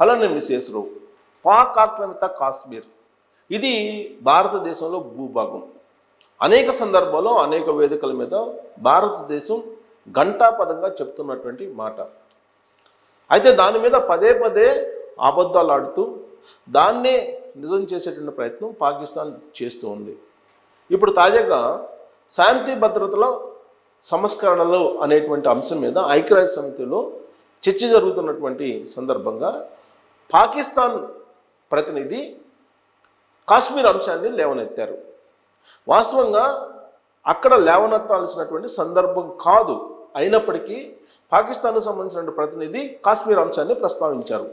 Hello మిసేసరు Pak ఆక్రమిత కాశ్మీర్. ఇది భారతదేశంలో భూభాగం. అనేక సందర్భాల్లో అనేక వేదికల మీద భారతదేశం ఘంటాపదంగా చెప్తున్నటువంటి మాట. అయితే దాని మీద పదే పదే అబద్ధాలు ఆడుతూ దాన్నే నిజం చేసేటువంటి ప్రయత్నం పాకిస్తాన్ చేస్తూ ఉంది. ఇప్పుడు తాజాగా శాంతి భద్రతల సంస్కరణలు అనేటువంటి అంశం మీద ఐక్యరాజ్య సమితిలో చర్చ జరుగుతున్నటువంటి సందర్భంగా పాకిస్తాన్ ప్రతినిధి కాశ్మీర్ అంశాన్ని లేవనెత్తారు. వాస్తవంగా అక్కడ లేవనెత్తాల్సినటువంటి సందర్భం కాదు. అయినప్పటికీ పాకిస్తాన్కు సంబంధించిన ప్రతినిధి కాశ్మీర్ అంశాన్ని ప్రస్తావించారు.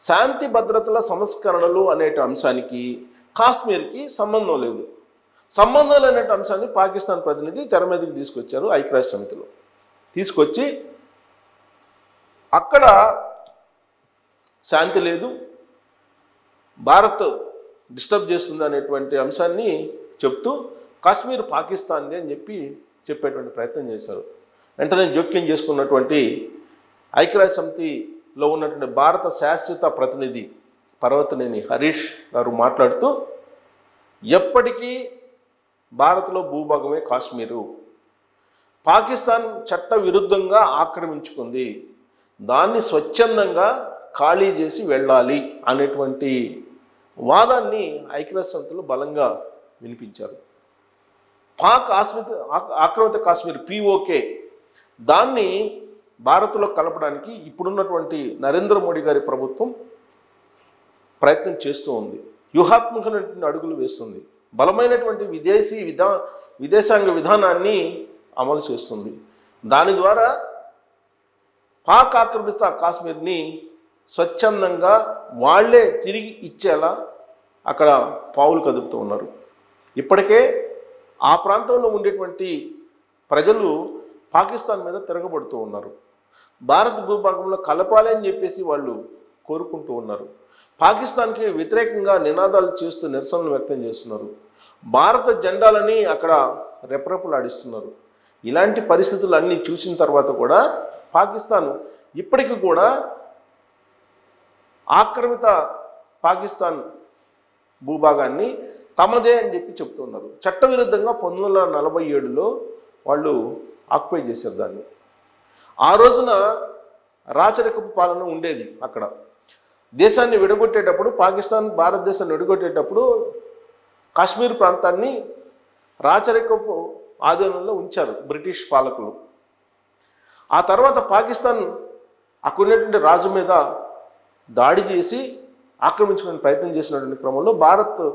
శాంతి భద్రతల సంస్కరణలు అనే అంశానికి కాశ్మీర్కి సంబంధం లేదు. సంబంధం అనే అంశాన్ని పాకిస్తాన్ ప్రతినిధి తెర మీదకి తీసుకొచ్చారు ఐక్యరాజ్య సమితిలో. తీసుకొచ్చి అక్కడ శాంతి లేదు. భారత్ డిస్టర్బ్ చేస్తుంది అనేటువంటి అంశాన్ని చెప్తూ కాశ్మీర్ పాకిస్తాన్ది అని చెప్పి చెప్పేటువంటి ప్రయత్నం చేశారు. వెంటనే జోక్యం చేసుకున్నటువంటి ఐక్యరాజ్య సమితిలో ఉన్నటువంటి భారత శాశ్వత ప్రతినిధి పర్వతనేని హరీష్ గారు మాట్లాడుతూ ఎప్పటికీ భారత్లో భూభాగమే కాశ్మీరు. పాకిస్తాన్ చట్ట విరుద్ధంగా ఆక్రమించుకుంది. దాన్ని స్వచ్ఛందంగా ఖాళీ చేసి వెళ్ళాలి అనేటువంటి వాదాన్ని ఐక్యరాజ్య బలంగా వినిపించారు. పాక్ ఆస్మిత ఆక్రమిత కాశ్మీర్ పిఓకే దాన్ని భారత్లో కలపడానికి ఇప్పుడున్నటువంటి నరేంద్ర మోడీ గారి ప్రభుత్వం ప్రయత్నం చేస్తూ ఉంది. వ్యూహాత్మకమైనటువంటి అడుగులు వేస్తుంది. బలమైనటువంటి విదేశీ విధా విదేశాంగ విధానాన్ని అమలు చేస్తుంది. దాని ద్వారా పాక్ ఆక్రమిస్తా కాశ్మీర్ని స్వచ్ఛందంగా వాళ్ళే తిరిగి ఇచ్చేలా అక్కడ పావులు కదుపుతూ ఉన్నారు. ఇప్పటికే ఆ ప్రాంతంలో ఉండేటువంటి ప్రజలు పాకిస్తాన్ మీద తిరగబడుతూ ఉన్నారు. భారత భూభాగంలో కలపాలి అని చెప్పేసి వాళ్ళు కోరుకుంటూ ఉన్నారు. పాకిస్తాన్కి వ్యతిరేకంగా నినాదాలు చేస్తూ నిరసనలు వ్యక్తం చేస్తున్నారు. భారత జెండాలని అక్కడ రెపరెపలాడిస్తున్నారు. ఇలాంటి పరిస్థితులు అన్నీ చూసిన తర్వాత కూడా పాకిస్తాన్ ఇప్పటికీ కూడా ఆక్రమిత పాకిస్తాన్ భూభాగాన్ని తమదే అని చెప్పి చెప్తున్నారు చట్టవిరుద్ధంగా పంతొమ్మిది వందల నలభై ఏడులో వాళ్ళు ఆక్యుపై చేశారు దాన్ని. ఆ రోజున రాచరికపు పాలన ఉండేది అక్కడ. దేశాన్ని విడగొట్టేటప్పుడు పాకిస్తాన్ భారతదేశాన్ని విడగొట్టేటప్పుడు కాశ్మీర్ ప్రాంతాన్ని రాచరికపు ఆధీనంలో ఉంచారు బ్రిటిష్ పాలకులు. ఆ తర్వాత పాకిస్తాన్ అక్కడ ఉన్నటువంటి రాజు మీద దాడి చేసి ఆక్రమించుకునే ప్రయత్నం చేసినటువంటి క్రమంలో భారత్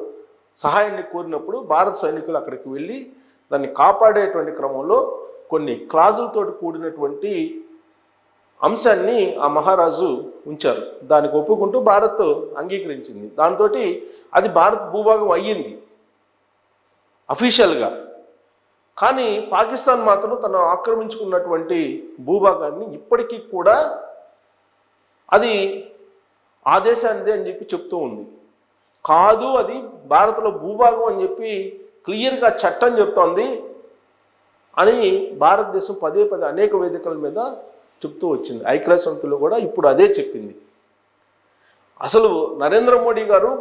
సహాయాన్ని కోరినప్పుడు భారత సైనికులు అక్కడికి వెళ్ళి దాన్ని కాపాడేటువంటి క్రమంలో కొన్ని క్లాజులతో కూడినటువంటి అంశాన్ని ఆ మహారాజు ఉంచారు. దానికి ఒప్పుకుంటూ భారత్ అంగీకరించింది. దాంతో అది భారత్ భూభాగం అయ్యింది. అఫీషియల్గా కానీ పాకిస్తాన్ మాత్రం తను ఆక్రమించుకున్నటువంటి భూభాగాన్ని ఇప్పటికీ కూడా అది ఆదేశాన్నిదే అని చెప్పి చెప్తూ ఉంది. కాదు అది భారత్లో భూభాగం అని చెప్పి క్లియర్గా చట్టం చెప్తోంది అని భారతదేశం పదే పదే అనేక వేదికల మీద చెప్తూ వచ్చింది. ఐక్యరాజ్య సమితిలో కూడా ఇప్పుడు అదే చెప్పింది. అసలు నరేంద్ర మోడీ గారు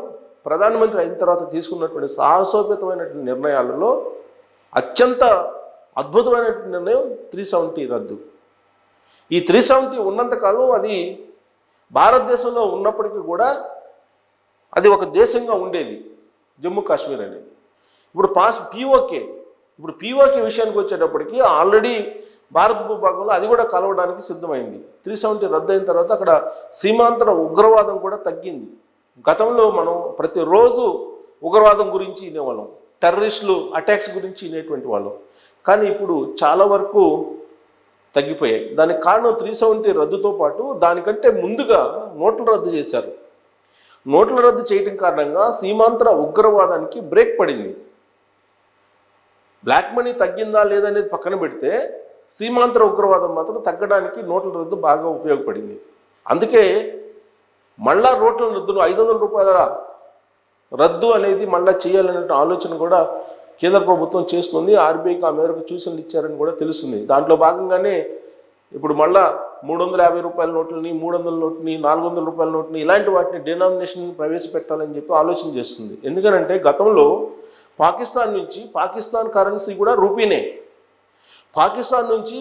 ప్రధానమంత్రి అయిన తర్వాత తీసుకున్నటువంటి సాహసోపేతమైనటువంటి నిర్ణయాలలో అత్యంత అద్భుతమైనటువంటి నిర్ణయం త్రీ సెవెంటీ రద్దు. ఈ త్రీ సెవెంటీ ఉన్నంతకాలం అది భారతదేశంలో ఉన్నప్పటికీ కూడా అది ఒక దేశంగా ఉండేది జమ్మూ కాశ్మీర్ అనేది. ఇప్పుడు పాస్ పీఓకే ఇప్పుడు పీఓకే విషయానికి వచ్చేటప్పటికి ఆల్రెడీ భారత భూభాగంలో అది కూడా కలవడానికి సిద్ధమైంది. త్రీ సెవెంటీ రద్దు అయిన తర్వాత అక్కడ సీమాంతర ఉగ్రవాదం కూడా తగ్గింది. గతంలో మనం ప్రతిరోజు ఉగ్రవాదం గురించి వినేవాళ్ళం టెర్రరిస్టులు అటాక్స్ గురించి వినేటువంటి వాళ్ళం. కానీ ఇప్పుడు చాలా వరకు తగ్గిపోయాయి. దానికి కారణం త్రీ సెవెంటీ రద్దుతో పాటు దానికంటే ముందుగా నోట్ల రద్దు చేశారు. నోట్ల రద్దు చేయటం కారణంగా సీమాంతర ఉగ్రవాదానికి బ్రేక్ పడింది. బ్లాక్ మనీ తగ్గిందా లేదనేది పక్కన పెడితే సీమాంతర ఉగ్రవాదం మాత్రం తగ్గడానికి నోట్ల రద్దు బాగా ఉపయోగపడింది. అందుకే మళ్ళా నోట్ల రద్దును ఐదు వందల రూపాయల రద్దు అనేది మళ్ళా చేయాలనే ఆలోచన కూడా కేంద్ర ప్రభుత్వం చేస్తుంది ఆర్బీఐకి ఆ మేరకు సూచనలు ఇచ్చారని కూడా తెలుస్తుంది. దాంట్లో భాగంగానే ఇప్పుడు మళ్ళా మూడు వందల యాభై రూపాయల నోట్లని మూడు వందల నోట్ని నాలుగు వందల రూపాయల నోట్ని ఇలాంటి వాటిని డినామినేషన్ ప్రవేశపెట్టాలని చెప్పి ఆలోచన చేస్తుంది. ఎందుకనంటే గతంలో పాకిస్తాన్ నుంచి పాకిస్తాన్ కరెన్సీ కూడా రూపీనే. పాకిస్తాన్ నుంచి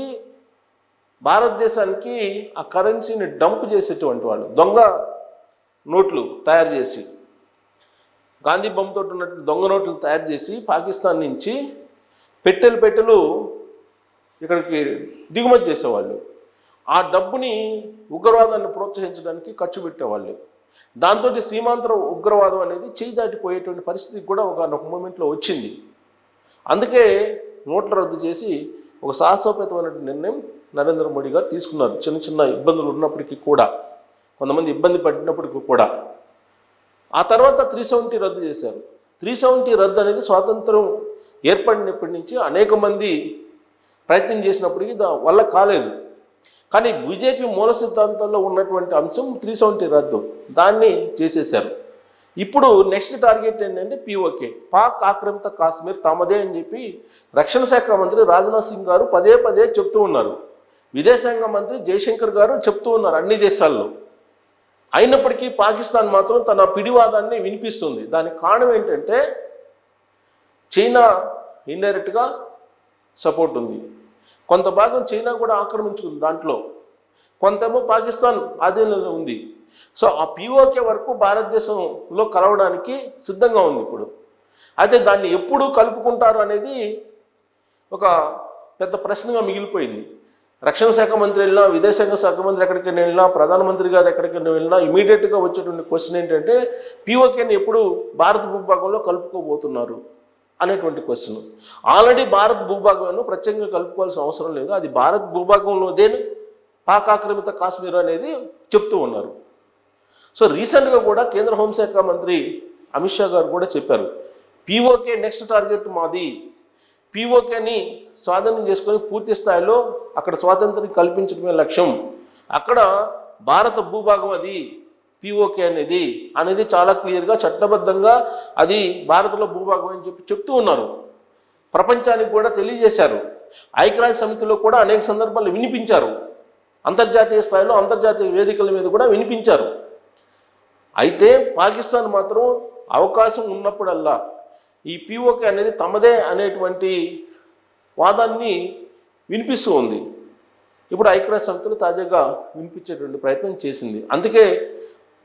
భారతదేశానికి ఆ కరెన్సీని డంప్ చేసేటువంటి వాళ్ళు దొంగ నోట్లు తయారు చేసి. గాంధీ బొమ్మతో ఉన్నటువంటి దొంగ నోట్లు తయారు చేసి పాకిస్తాన్ నుంచి పెట్టెలు పెట్టెలు ఇక్కడికి దిగుమతి చేసేవాళ్ళు. ఆ డబ్బుని ఉగ్రవాదాన్ని ప్రోత్సహించడానికి ఖర్చు పెట్టేవాళ్ళు. దాంతో సీమాంతర ఉగ్రవాదం అనేది చేయి దాటిపోయేటువంటి పరిస్థితి కూడా ఒక మూమెంట్లో వచ్చింది. అందుకే నోట్ల రద్దు చేసి ఒక సాహసోపేతమైన నిర్ణయం నరేంద్ర మోడీ గారు తీసుకున్నారు. చిన్న చిన్న ఇబ్బందులు ఉన్నప్పటికీ కూడా కొంతమంది ఇబ్బంది పడినప్పటికీ కూడా. ఆ తర్వాత త్రీ సెవెంటీ రద్దు చేశారు. త్రీ సెవెంటీ రద్దు అనేది స్వాతంత్రం ఏర్పడినప్పటి నుంచి అనేక మంది ప్రయత్నం చేసినప్పటికీ దా వల్ల కాలేదు. కానీ బీజేపీ మూల సిద్ధాంతంలో ఉన్నటువంటి అంశం త్రీ సెవెంటీ రద్దు. దాన్ని చేసేశారు. ఇప్పుడు నెక్స్ట్ టార్గెట్ ఏంటంటే పిఓకే. పాక్ ఆక్రమిత కాశ్మీర్ తమదే అని చెప్పి రక్షణ శాఖ మంత్రి రాజ్నాథ్ సింగ్ గారు పదే పదే చెప్తూ ఉన్నారు. విదేశాంగ మంత్రి జయశంకర్ గారు చెప్తూ ఉన్నారు అన్ని దేశాల్లో. అయినప్పటికీ పాకిస్తాన్ మాత్రం తన పిడివాదాన్ని వినిపిస్తుంది. దానికి కారణం ఏంటంటే చైనా ఇండైరెక్ట్గా సపోర్ట్ ఉంది. కొంత భాగం చైనా కూడా ఆక్రమించుకుంది దాంట్లో. కొంతేమో పాకిస్తాన్ ఆధీనంలో ఉంది. సో ఆ పిఓకే వరకు భారతదేశంలో కలవడానికి సిద్ధంగా ఉంది ఇప్పుడు. అయితే దాన్ని ఎప్పుడు కలుపుకుంటారు అనేది ఒక పెద్ద ప్రశ్నగా మిగిలిపోయింది. రక్షణ శాఖ మంత్రి వెళ్ళినా విదేశాంగ శాఖ మంత్రి ఎక్కడికి వెళ్ళినా ప్రధానమంత్రి గారు ఎక్కడికి వెళ్ళినా ఇమీడియట్గా వచ్చేటువంటి క్వశ్చన్ ఏంటంటే పిఓకేని ఎప్పుడు భారత భూభాగంలో కలుపుకోబోతున్నారు అనేటువంటి క్వశ్చన్ ఆల్రెడీ భారత్ భూభాగంలో ప్రత్యేకంగా కలుపుకోవాల్సిన అవసరం లేదు. అది భారత్ భూభాగంలోదే పాక్ ఆక్రమిత కాశ్మీర్ అనేది చెప్తూ ఉన్నారు. సో రీసెంట్గా కూడా కేంద్ర హోంశాఖ మంత్రి అమిత్ షా గారు కూడా చెప్పారు పీఓకే నెక్స్ట్ టార్గెట్ మాది పీఓకేని స్వాధీనం చేసుకొని పూర్తి స్థాయిలో అక్కడ స్వాతంత్రం కల్పించడమే లక్ష్యం. అక్కడ భారత భూభాగం అది పిఓకే అనేది. అనేది చాలా క్లియర్గా చట్టబద్ధంగా అది భారతలో భూభాగం అని చెప్పి చెప్తూ ఉన్నారు. ప్రపంచానికి కూడా తెలియజేశారు. ఐక్యరాజ్య సమితిలో కూడా అనేక సందర్భాలు వినిపించారు. అంతర్జాతీయ స్థాయిలో అంతర్జాతీయ వేదికల మీద కూడా వినిపించారు. అయితే పాకిస్తాన్ మాత్రం అవకాశం ఉన్నప్పుడల్లా ఈ పిఓకే అనేది తమదే అనేటువంటి వాదాన్ని వినిపిస్తూ ఉంది. ఇప్పుడు ఐక్యరాజ్య సమితిలో తాజాగా వినిపించేటువంటి ప్రయత్నం చేసింది. అందుకే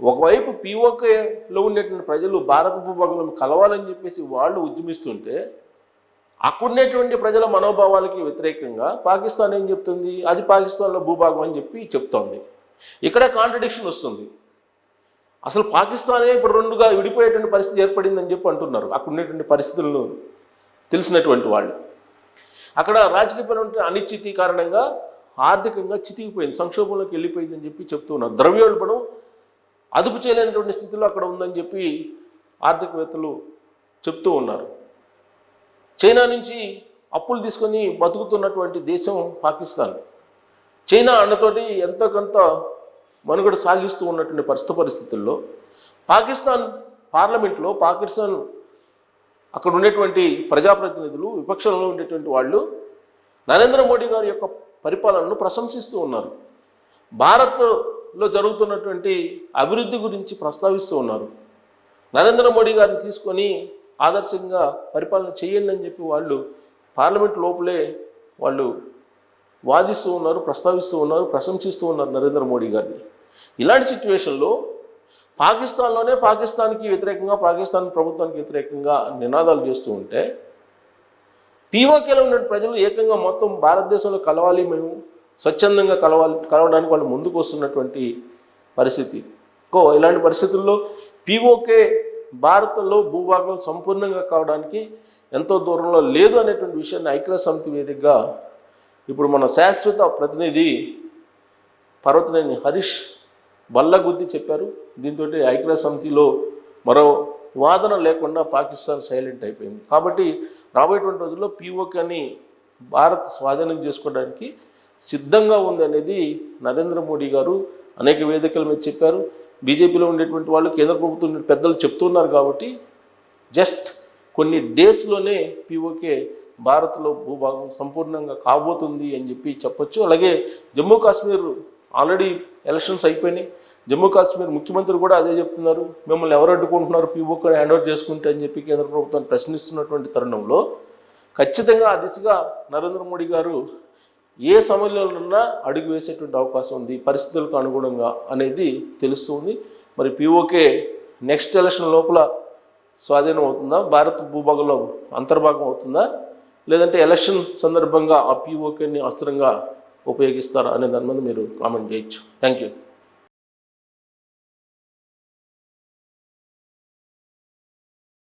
ఒకవైపు పిఓకేలో ఉండేటువంటి ప్రజలు భారత భూభాగంలో కలవాలని చెప్పేసి వాళ్ళు ఉద్యమిస్తుంటే అక్కడున్నటువంటి ప్రజల మనోభావాలకి వ్యతిరేకంగా పాకిస్తాన్ ఏం చెప్తుంది? అది పాకిస్తాన్లో భూభాగం అని చెప్పి చెప్తోంది. ఇక్కడ కాంట్రడిక్షన్ వస్తుంది. అసలు పాకిస్తానే ఇప్పుడు రెండుగా విడిపోయేటువంటి పరిస్థితి ఏర్పడిందని చెప్పి అంటున్నారు. అక్కడ ఉండేటువంటి పరిస్థితులను తెలిసినటువంటి వాళ్ళు. అక్కడ రాజకీయపరమైన అనిశ్చితి కారణంగా ఆర్థికంగా చితికిపోయింది సంక్షోభంలోకి వెళ్ళిపోయిందని చెప్పి చెప్తున్నారు ద్రవ్యోల్బణం అదుపు చేయలేనటువంటి స్థితిలో అక్కడ ఉందని చెప్పి ఆర్థికవేత్తలు చెప్తూ ఉన్నారు. చైనా నుంచి అప్పులు తీసుకొని బతుకుతున్నటువంటి దేశం పాకిస్తాన్. చైనా అన్నతోటి ఎంతో కొంత మనుగడ సాగిస్తూ ఉన్నటువంటి పరిస్థితి పరిస్థితుల్లో పాకిస్తాన్ పార్లమెంట్లో పాకిస్తాన్ అక్కడ ఉండేటువంటి ప్రజాప్రతినిధులు విపక్షంలో ఉండేటువంటి వాళ్ళు నరేంద్ర మోడీ గారి యొక్క పరిపాలనను ప్రశంసిస్తూ ఉన్నారు. భారత్లో జరుగుతున్నటువంటి అభివృద్ధి గురించి ప్రస్తావిస్తూ ఉన్నారు. నరేంద్ర మోడీ గారిని తీసుకొని ఆదర్శంగా పరిపాలన చేయండి అని చెప్పి వాళ్ళు పార్లమెంట్ లోపలే వాళ్ళు వాదిస్తూ ఉన్నారు ప్రస్తావిస్తూ ఉన్నారు ప్రశంసిస్తూ ఉన్నారు నరేంద్ర మోడీ గారిని. ఇలాంటి సిచ్యువేషన్లో పాకిస్తాన్లోనే పాకిస్తాన్కి వ్యతిరేకంగా పాకిస్తాన్ ప్రభుత్వానికి వ్యతిరేకంగా నినాదాలు చేస్తూ ఉంటే పీఓకేలో ఉన్న ప్రజలు ఏకంగా మొత్తం భారతదేశంలో కలవాలి మేము స్వచ్ఛందంగా కలవాలి కలవడానికి వాళ్ళు ముందుకు వస్తున్నటువంటి పరిస్థితి. కో ఇలాంటి పరిస్థితుల్లో పీఓకే భారత్లో భూభాగం సంపూర్ణంగా కావడానికి ఎంతో దూరంలో లేదు అనేటువంటి విషయాన్ని ఐక్యరాజ్య సమితి వేదికగా ఇప్పుడు మన శాశ్వత ప్రతినిధి పర్వతనేని హరీష్ బల్లగుద్ది చెప్పారు. దీంతో ఐక్యరాజ్య సమితిలో మరో వాదన లేకుండా పాకిస్తాన్ సైలెంట్ అయిపోయింది. కాబట్టి రాబోయేటువంటి రోజుల్లో పీఓకేని భారత్ స్వాధీనం చేసుకోవడానికి సిద్ధంగా ఉంది అనేది నరేంద్ర మోడీ గారు అనేక వేదికల మీద చెప్పారు. బీజేపీలో ఉండేటువంటి వాళ్ళు కేంద్ర ప్రభుత్వం పెద్దలు చెప్తున్నారు కాబట్టి జస్ట్ కొన్ని డేస్లోనే పీఓకే భారత్లో భూభాగం సంపూర్ణంగా కాబోతుంది అని చెప్పి చెప్పొచ్చు. అలాగే జమ్మూ కాశ్మీర్ ఆల్రెడీ ఎలక్షన్స్ అయిపోయినాయి. జమ్మూ కాశ్మీర్ ముఖ్యమంత్రి కూడా అదే చెప్తున్నారు. మిమ్మల్ని ఎవరు అడ్డుకుంటున్నారు? పీఓకి హ్యాండ్ ఓవర్ చేసుకుంటే అని చెప్పి కేంద్ర ప్రభుత్వాన్ని ప్రశ్నిస్తున్నటువంటి తరుణంలో ఖచ్చితంగా ఆ దిశగా నరేంద్ర మోడీ గారు ఏ సమయంలోనన్నా అడుగు వేసేటువంటి అవకాశం ఉంది. పరిస్థితులకు అనుగుణంగా అనేది తెలుస్తుంది. మరి పీఓకే నెక్స్ట్ ఎలక్షన్ లోపల స్వాధీనం అవుతుందా? భారత్ భూభాగంలో అంతర్భాగం అవుతుందా? లేదంటే ఎలక్షన్ సందర్భంగా ఆ పీఓకేని అస్త్రంగా ఉపయోగిస్తారా అనే దాని మీద మీరు కామెంట్ చేయొచ్చు. Thank you